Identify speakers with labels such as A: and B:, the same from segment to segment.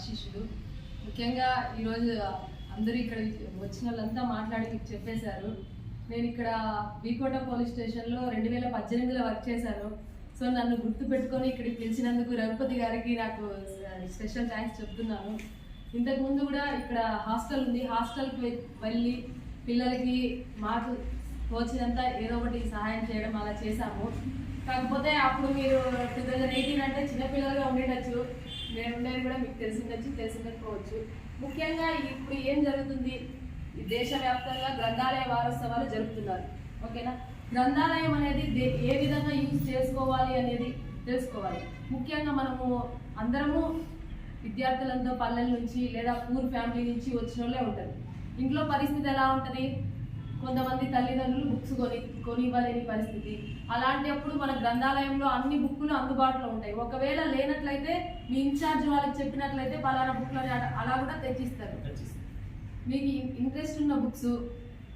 A: ఆశీస్సులు. ముఖ్యంగా ఈరోజు అందరూ ఇక్కడ వచ్చిన వాళ్ళంతా మాట్లాడి చెప్పేశారు. నేను ఇక్కడ బీకోట పోలీస్ స్టేషన్లో రెండు వేల పద్దెనిమిదిలో వర్క్ చేశాను. సో నన్ను గుర్తు పెట్టుకొని ఇక్కడికి పిలిచినందుకు రఘుపతి గారికి నాకు స్పెషల్ థ్యాంక్స్ చెప్తున్నాను. ఇంతకు ముందు కూడా ఇక్కడ హాస్టల్ ఉంది. హాస్టల్కి వెళ్ళి పిల్లలకి మాకు తోచినంత ఏదో ఒకటి సహాయం చేయడం అలా చేశాము. కాకపోతే అప్పుడు మీరు టూ థౌజండ్ ఎయిటీన్ అంటే చిన్నపిల్లలుగా ఉండేటచ్చు నేను ఉండేది కూడా మీకు తెలిసిండొచ్చు తెలిసిండకపోవచ్చు ముఖ్యంగా ఇప్పుడు ఏం జరుగుతుంది? ఈ దేశవ్యాప్తంగా గ్రంథాలయ వారోత్సవాలు జరుపుతున్నారు. ఓకేనా? గ్రంథాలయం అనేది దే- ఏ విధంగా యూజ్ చేసుకోవాలి అనేది తెలుసుకోవాలి. ముఖ్యంగా మనము అందరము విద్యార్థులంతా పల్లెల నుంచి లేదా పూర్ ఫ్యామిలీ నుంచి వచ్చిన వాళ్ళే ఉంటారు. ఇంట్లో పరిస్థితి ఎలా ఉంటుంది? కొంతమంది తల్లిదండ్రులు బుక్స్ కొని కొనివ్వలేని పరిస్థితి. అలాంటప్పుడు మన గ్రంథాలయంలో అన్ని బుక్కులు అందుబాటులో ఉంటాయి. ఒకవేళ లేనట్లయితే మీ ఇన్ఛార్జ్ వాళ్ళకి చెప్పినట్లయితే పలానా బుక్లని అలా- అలా కూడా తెచ్చిస్తారు. మీకు ఇంట్రెస్ట్ ఉన్న బుక్స్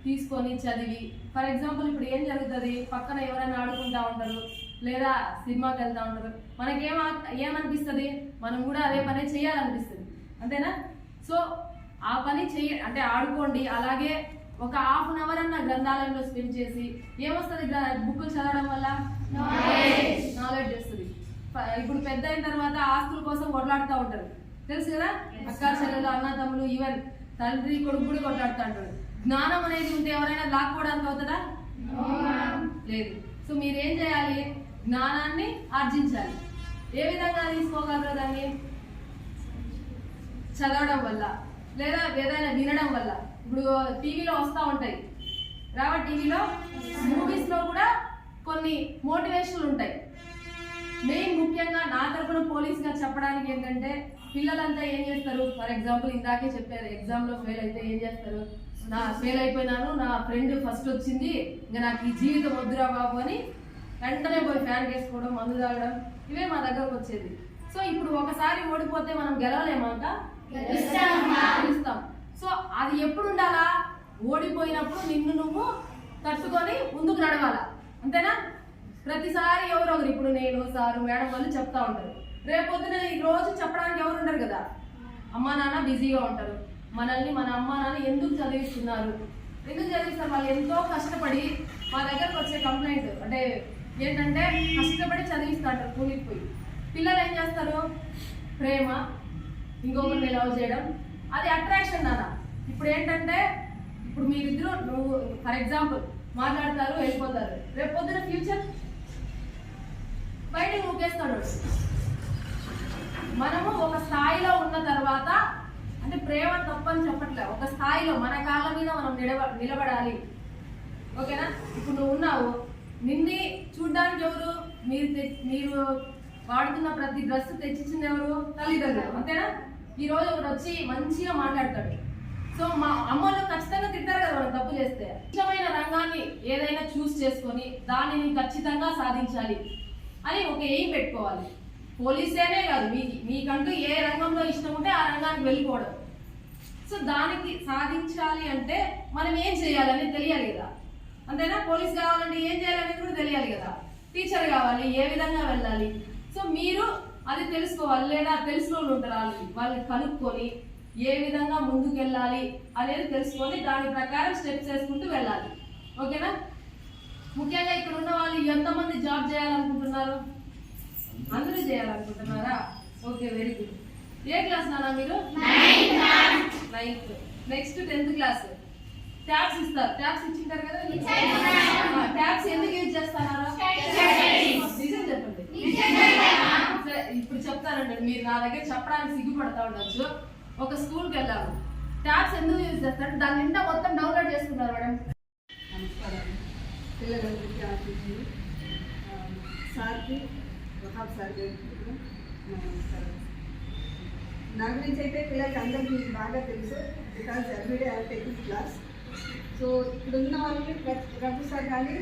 A: తీసుకొని చదివి ఫర్ ఎగ్జాంపుల్ ఇప్పుడు ఏం జరుగుతుంది? పక్కన ఎవరైనా ఆడుకుంటా ఉంటారు లేదా సినిమాకి వెళ్తూ ఉంటారు. మనకేం ఏమనిపిస్తుంది? మనం కూడా అదే పని చేయాలనిపిస్తుంది. అంతేనా? సో ఆ పని చెయ్య అంటే ఆడుకోండి. అలాగే ఒక హాఫ్ అన్ అవర్ అన్న గ్రంథాలయంలో స్పెండ్ చేసి ఏమొస్తుంది బుక్కులు చదవడం వల్ల? నాలెడ్జ్ వస్తుంది. ఇప్పుడు పెద్ద అయిన తర్వాత ఆస్తుల కోసం కొట్లాడుతూ ఉంటారు తెలుసు కదా? అక్క చెల్లెలు అన్న తమ్ముడు ఈవెన్ తండ్రి కొడుకు కూడా కొట్లాడుతూ ఉంటారు జ్ఞానం అనేది ఉంటే ఎవరైనా లాక్కోవడానికి అవుతుందా? లేదు. సో మీరు ఏం చేయాలి? జ్ఞానాన్ని ఆర్జించాలి. ఏ విధంగా తీసుకోగలరు దాన్ని? చదవడం వల్ల. లేదా ఏదైనా వినడం వల్ల. ఇప్పుడు టీవీలో వస్తూ ఉంటాయి. రావా టీవీలో? మూవీస్లో కూడా కొన్ని మోటివేషన్లు ఉంటాయి. మెయిన్ ముఖ్యంగా నా తరపున పోలీస్గా చెప్పడానికి ఏంటంటే పిల్లలంతా ఏం చేస్తారు? ఫర్ ఎగ్జాంపుల్ ఇందాకే చెప్పారు ఎగ్జామ్లో ఫెయిల్ అయితే ఏం చేస్తారు? నా ఫెయిల్ అయిపోయినాను నా ఫ్రెండ్ ఫస్ట్ వచ్చింది ఇంకా నాకు ఈ జీవితం వద్దురా బాబు అని వెంటనే పోయి ఫ్యాన్ వేసుకోవడం మందు తాగడం ఇవే మా దగ్గరకు వచ్చేది. సో ఇప్పుడు ఒకసారి ఓడిపోతే మనం గెలవలేమంట ఇస్తాం. సో అది ఎప్పుడు ఉండాలా ఓడిపోయినప్పుడు నిన్ను నువ్వు తట్టుకొని ముందుకు నడవాలా. అంతేనా? ప్రతిసారి ఎవరో ఒకరు ఇప్పుడు నేను సారు మేడం వాళ్ళు చెప్తా ఉంటారు. రేపొద్దున ఈ రోజు చెప్పడానికి ఎవరు ఉండరు కదా? అమ్మా నాన్న బిజీగా ఉంటారు. మనల్ని మన అమ్మా నాన్న ఎందుకు చదివిస్తున్నారు? ఎందుకు చదివిస్తారు? వాళ్ళు ఎంతో కష్టపడి మా దగ్గరకు వచ్చే కంప్లైంట్ అంటే ఏంటంటే కష్టపడి చదివిస్తారు కూలిపోయి కూలికి పోయి. పిల్లలు ఏం చేస్తారు? ప్రేమ ఇంకొకరిని లవ్ చేయడం. అది అట్రాక్షన్ నాన్న. ఇప్పుడు ఏంటంటే ఇప్పుడు మీరిద్దరు నువ్వు ఫర్ ఎగ్జాంపుల్ మాట్లాడతారు వెళ్ళిపోతారు. రేపు పొద్దున ఫ్యూచర్ బయటకు ఊకేస్తాడు. మనము ఒక స్థాయిలో ఉన్న తర్వాత అంటే ప్రేమ తప్పని చెప్పట్లే. ఒక స్థాయిలో మన కాళ్ళ మీద మనం నిలబ నిలబడాలి. ఓకేనా? ఇప్పుడు నువ్వు ఉన్నావు. నిన్ని చూడ్డానికి ఎవరు? మీరు మీరు వాడుతున్న ప్రతి డ్రెస్ తెచ్చిచ్చింది ఎవరు? తల్లిదండ్రులు. అంతేనా? ఈ రోజు ఒకడు వచ్చి మంచిగా మాట్లాడతాడు. సో మా అమ్మలు ఖచ్చితంగా తింటారు కదా మనం తప్పు చేస్తే. ఇష్టమైన రంగాన్ని ఏదైనా చూస్ చేసుకొని దానిని ఖచ్చితంగా సాధించాలి అని ఒక ఎయిమ్ పెట్టుకోవాలి. పోలీసేనే కాదు మీకు మీకంటూ ఏ రంగంలో ఇష్టం ఉంటే ఆ రంగానికి వెళ్ళిపోవడం. సో దానికి సాధించాలి అంటే మనం ఏం చేయాలని తెలియాలి కదా. అంతేనా? పోలీస్ కావాలంటే ఏం చేయాలనేది కూడా తెలియాలి కదా. టీచర్ కావాలి ఏ విధంగా వెళ్ళాలి? సో మీరు అది తెలుసుకోవాలి లేదా తెలిసిన వాళ్ళు ఉంటారు వాళ్ళని వాళ్ళని కనుక్కొని ఏ విధంగా ముందుకు వెళ్ళాలి అనేది తెలుసుకొని దాని ప్రకారం స్టెప్స్ వేసుకుంటూ వెళ్ళాలి. ఓకేనా? ముఖ్యంగా ఇక్కడ ఉన్న వాళ్ళు ఎంతమంది జాబ్ చేయాలనుకుంటున్నారు? అందరూ చేయాలనుకుంటున్నారా? Okay very good A class నానా మీరు? Ninth next tenth class tabs ఇస్తారు. ట్యాబ్స్ ఇచ్చింటారు కదా ట్యాబ్స్ ఎందుకు యూజ్ చేస్తున్నారు నిజం చెప్పండి. మాట్లా ఇప్పుడు చెప్తానండి మీరు నా దగ్గర చెప్పడానికి సిగ్గుపడతా ఉండొచ్చు. ఒక స్కూల్కి వెళ్ళాము. ట్యాబ్స్ ఎందుకు యూజ్ చేస్తారు? దాని నిండా మొత్తం డౌన్లోడ్ చేసుకున్నారు మేడం.
B: నమస్కారం. పిల్లలందరికీ ఆశించి సార్కి వహాబ్ సార్ గారికి నా నమస్కారం. నా గురించి అయితే పిల్లలకి అందరికీ బాగా తెలుసు. Because everyday I taking class so ఇక్కడ ఉన్న వాళ్ళని ప్రతి రఘు సార్ కానీ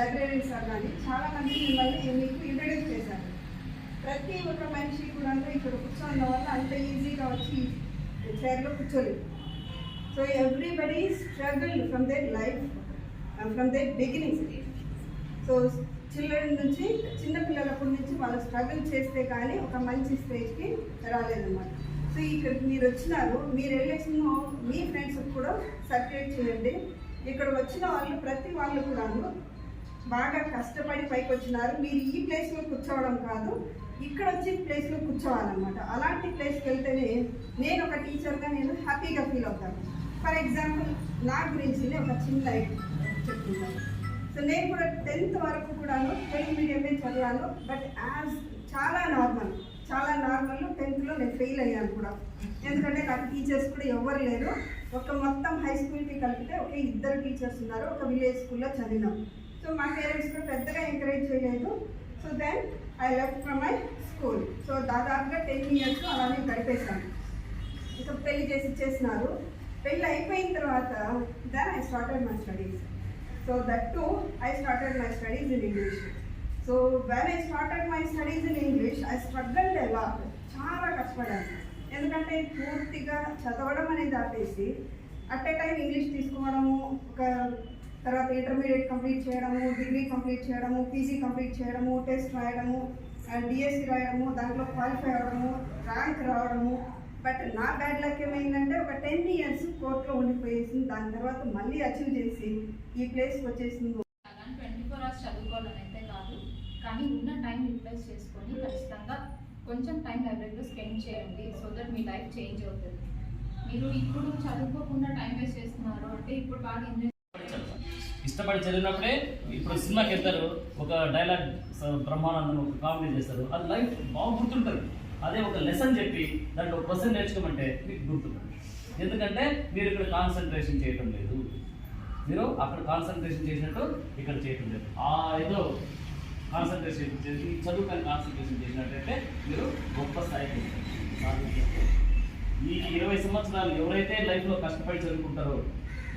B: లైబ్రరీ సార్ కానీ చాలామంది మిమ్మల్ని మీకు ఇంట్రడ్యూస్ చేశారు. ప్రతి ఒక్క మనిషి కూడా ఇక్కడ కూర్చోడం వల్ల అంత ఈజీగా వచ్చి చైర్లో కూర్చోలేదు. So everybody struggle from their life from their beginnings so children నుంచి చిన్న పిల్లలప్పటి నుంచి వాళ్ళు స్ట్రగుల్ చేస్తే కానీ ఒక మంచి స్టేజ్కి రాలేదన్నమాట. సో ఇక్కడ మీరు వచ్చినారు మీరు వెళ్ళేసిన మీ ఫ్రెండ్స్ కూడా సర్క్యులేట్ చేయండి. ఇక్కడ వచ్చిన వాళ్ళు ప్రతి వాళ్ళు కూడాను బాగా కష్టపడి పైకి వచ్చినారు. మీరు ఈ ప్లేస్లో కూర్చోవడం కాదు ఇక్కడ వచ్చి ప్లేస్లో కూర్చోవాలన్నమాట. అలాంటి ప్లేస్కి వెళ్తేనే నేను ఒక టీచర్గా నేను హ్యాపీగా ఫీల్ అవుతాను. ఫర్ ఎగ్జాంపుల్ నా గురించి ఒక చిన్న చెప్తున్నాను. సో నేను కూడా టెన్త్ వరకు కూడాను తెలుగు మీడియమే చదివాను. బట్ యాజ్ చాలా నార్మల్ చాలా నార్మల్ టెన్త్లో నేను ఫెయిల్ అయ్యాను కూడా. ఎందుకంటే నాకు టీచర్స్ కూడా ఎవరు లేరు. ఒక మొత్తం హై స్కూల్కి కలిపితే ఒక ఇద్దరు టీచర్స్ ఉన్నారు. ఒక విలేజ్ స్కూల్లో చదివినాం. సో మా పేరెంట్స్ కూడా పెద్దగా ఎంకరేజ్ చేయలేదు. So then I left from my school so దాదాపుగా టెన్ ఇయర్స్ అలానే గడిపేశాను. ఇంకా పెళ్ళి చేసి ఇచ్చేసినారు. పెళ్ళి అయిపోయిన తర్వాత then I started my studies so that to I started my studies in English so when I started my studies in English I struggled ఎలా చాలా కష్టపడాను. ఎందుకంటే పూర్తిగా చదవడం అనేది ఆపేసి అట్ ఏ టైం ఇంగ్లీష్ తీసుకోవడము ఒక తర్వాత ఇంటర్మీడియట్ కంప్లీట్ చేయడము డిగ్రీ కంప్లీట్ చేయడము పీజీ కంప్లీట్ చేయడము టెస్ట్ రాయడము అండ్ డిఎస్సి రాయడము దాంట్లో క్వాలిఫై అవ్వడము ర్యాంక్ రావడము. బట్ నా బ్యాడ్ లక్ ఏమైందంటే ఒక టెన్ ఇయర్స్ కోర్టులో ఉండిపోయేసింది దాని తర్వాత మళ్ళీ అచీవ్ చేసి ఈ ప్లేస్కి వచ్చేసింది.
C: ట్వంటీ ఫోర్ అవర్స్ చదువుకోవాలని అయితే కాదు కానీ ఉన్న టైం యూటిలైజ్ చేసుకొని ఖచ్చితంగా కొంచెం టైం లైబ్రరీలో స్పెండ్ చేయండి సో దట్ మీ లైఫ్ చేంజ్ అవుతుంది. మీరు ఇప్పుడు చదువుకోకుండా టైం వేస్ట్ చేస్తున్నారు అంటే ఇప్పుడు బాగా ఎంజాయ్
D: ఇష్టపడి చదివినప్పుడే ఇప్పుడు సినిమాకి వెళ్తారు ఒక డైలాగ్ బ్రహ్మానందం ఒక కామెడీ చేస్తారు. అది లైఫ్ బాగా గుర్తుంటుంది. అదే ఒక లెసన్ చెప్పి దాంట్లో ఒక క్వశ్చన్ నేర్చుకోమంటే మీకు గుర్తుంటుంది. ఎందుకంటే మీరు ఇక్కడ కాన్సన్ట్రేషన్ చేయటం లేదు. మీరు అక్కడ కాన్సన్ట్రేషన్ చేసినట్టు ఇక్కడ చేయటం లేదు. ఆ ఏదో కాన్సన్ట్రేషన్ చేసి చదువు కానీ కాన్సన్ట్రేషన్ చేసినట్టయితే మీరు గొప్ప స్థాయికి ఈ ఇరవై సంవత్సరాలు ఎవరైతే లైఫ్లో కష్టపడి చదువుకుంటారో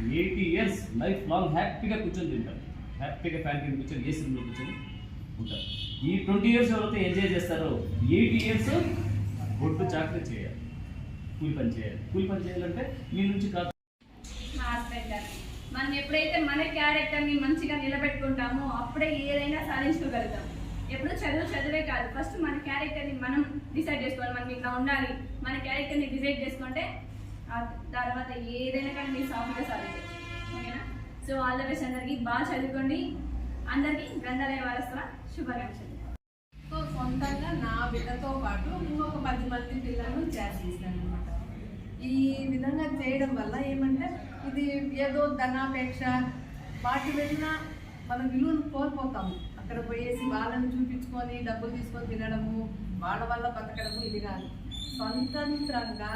D: ఎయిటీ ఇయర్స్ లైఫ్ లాంగ్ హ్యాపీగా కూర్చొని తింటారు. హ్యాపీగా ఫ్యాన్ కింద కూర్చొని ఏసీ రూమ్లో కూర్చొని ఉంటారు. ఈ ట్వంటీ ఇయర్స్ ఎవరైతే ఎంజాయ్ చేస్తారో ఎయిటీ ఇయర్స్ బొట్టు చాకరీ చేయాలి. కూలి పని చేయాలి. కూలి పని చేయాలంటే మీ నుంచి కాదు.
E: మనం ఎప్పుడైతే మన క్యారెక్టర్ని మంచిగా నిలబెట్టుకుంటామో అప్పుడే ఏదైనా సాధించుకోగలుగుతాం. ఎప్పుడు చదువు చదివే కాదు. ఫస్ట్ మన క్యారెక్టర్ని మనం డిసైడ్ చేసుకోవాలి. మనం ఇట్లా ఉండాలి. మన క్యారెక్టర్ని డిసైడ్ చేసుకుంటే తర్వాత ఏదైనా కానీ మీరు సాఫీగా సాధించవచ్చు ఓకేనా? సో ఆల్ ద బెస్ట్ అందరికీ. బాగా చదువుకోండి. అందరికీ గ్రంథాలయ వారసుల శుభాకాంక్షలు.
F: సో సొంతంగా నా బిడ్డతో పాటు ఇంకొక పది మంది పిల్లలను చేసేసాను అనమాట ఈ విధంగా చేయడం వల్ల ఏమంటే ఇది ఏదో ధనాపేక్ష వాటి వెళ్ళిన మన విలువను కోల్పోతాము. అక్కడ పోయేసి వాళ్ళని చూపించుకొని డబ్బులు తీసుకొని తినడము వాళ్ళ వల్ల బతకడము ఇది కాదు. స్వతంత్రంగా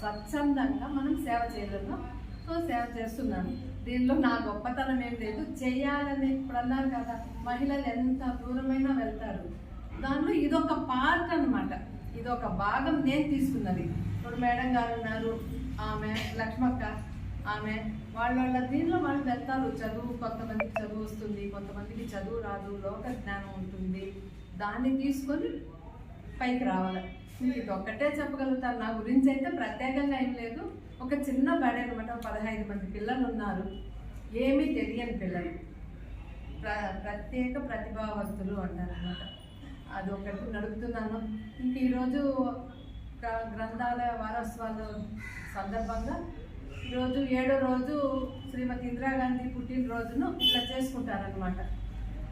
F: స్వచ్ఛందంగా మనం సేవ చేయగలం సో సేవ చేస్తున్నాను. దీనిలో నా గొప్పతనం ఏం లేదు. చేయాలని ఇప్పుడు అన్నారు కదా మహిళలు ఎంత దూరమైనా వెళ్తారు. దానిలో ఇదొక పార్ట్ అన్నమాట. ఇదొక భాగం నేను తీసుకున్నది. ఇప్పుడు మేడం గారు ఉన్నారు ఆమె లక్ష్మక్క ఆమె వాళ్ళ వాళ్ళ దీనిలో వాళ్ళు వెళ్తారు. చదువు కొంతమందికి చదువు వస్తుంది కొంతమందికి చదువు రాదు లోక జ్ఞానం ఉంటుంది. దాన్ని తీసుకొని పైకి రావాలి. మీకు ఇది ఒక్కటే చెప్పగలుగుతాను నా గురించి అయితే ప్రత్యేకంగా ఏం లేదు. ఒక చిన్న బడి అనమాట పదహైదు మంది పిల్లలు ఉన్నారు ఏమీ తెలియని పిల్లలు. ప్ర ప్రత్యేక ప్రతిభావంతులు అంటారనమాట అది ఒకటి నడుపుతున్నాను. ఇంక ఈరోజు గ్రంథాలయ వారోత్సవాలు సందర్భంగా ఈరోజు ఏడో రోజు శ్రీమతి ఇందిరాగాంధీ పుట్టినరోజును ఇట్లా చేసుకుంటారనమాట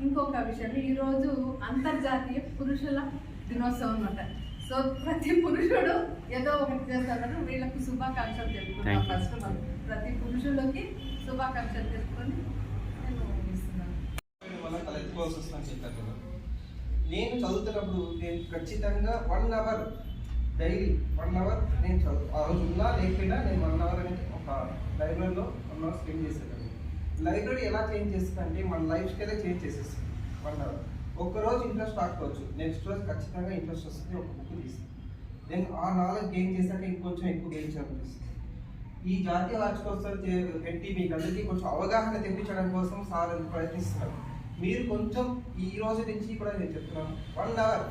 F: ఇంకొక విషయం. ఈరోజు అంతర్జాతీయ పురుషుల దినోత్సవం అనమాట సో ప్రతి పురుషుడు ఏదో ఒకటి చేస్తారని వీళ్ళకు శుభాకాంక్షలు తెలుపుతున్నాం. ఫస్ట్ మనం ప్రతి పురుషులకి శుభాకాంక్షలు తెలుపుకొని నేను ఇస్తున్నాను
G: నేను చదువుతున్నప్పుడు నేను ఖచ్చితంగా one hour daily one hour నేను చదువు ఆ రోజు ఉన్నా లేకపోయినా నేను వన్ అవర్ అనేది ఒక లైబ్రరీలో వన్ అవర్ స్పెండ్ చేసేదాన్ని. లైబ్రరీ ఎలా చేంజ్ చేస్తుంది అంటే మన లైఫ్ స్టైలే చేంజ్ చేసేస్తుంది. వన్ అవర్ ఒక్కరోజు ఇంట్రెస్ట్ రాకపోవచ్చు. నెక్స్ట్ రోజు ఖచ్చితంగా ఇంట్రెస్ట్ వస్తుంది ఒక బుక్ తీస్తుంది దెన్ ఆ నాలెడ్జ్ గెయిన్ చేశాక ఇంకొంచెం ఎక్కువ గెయిన్ చేయాలనిపిస్తుంది ఈ జాతీయ వార్షికోత్సవం పెట్టి మీకు అందరికీ కొంచెం అవగాహన తెప్పించడం కోసం సార్ ఎంత ప్రయత్నిస్తున్నారు? మీరు కొంచెం ఈ రోజు నుంచి కూడా నేను చెప్తున్నాను. వన్ అవర్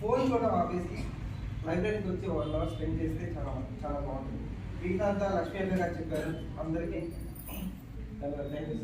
G: ఫోన్ చూడడం ఆపేసి లైబ్రరీకి వచ్చి వన్ అవర్ స్పెండ్ చేస్తే చాలా చాలా బాగుంటుంది. మిగతా అంతా లక్ష్మీ అక్క గారు చెప్పారు. అందరికీ థ్యాంక్ యూ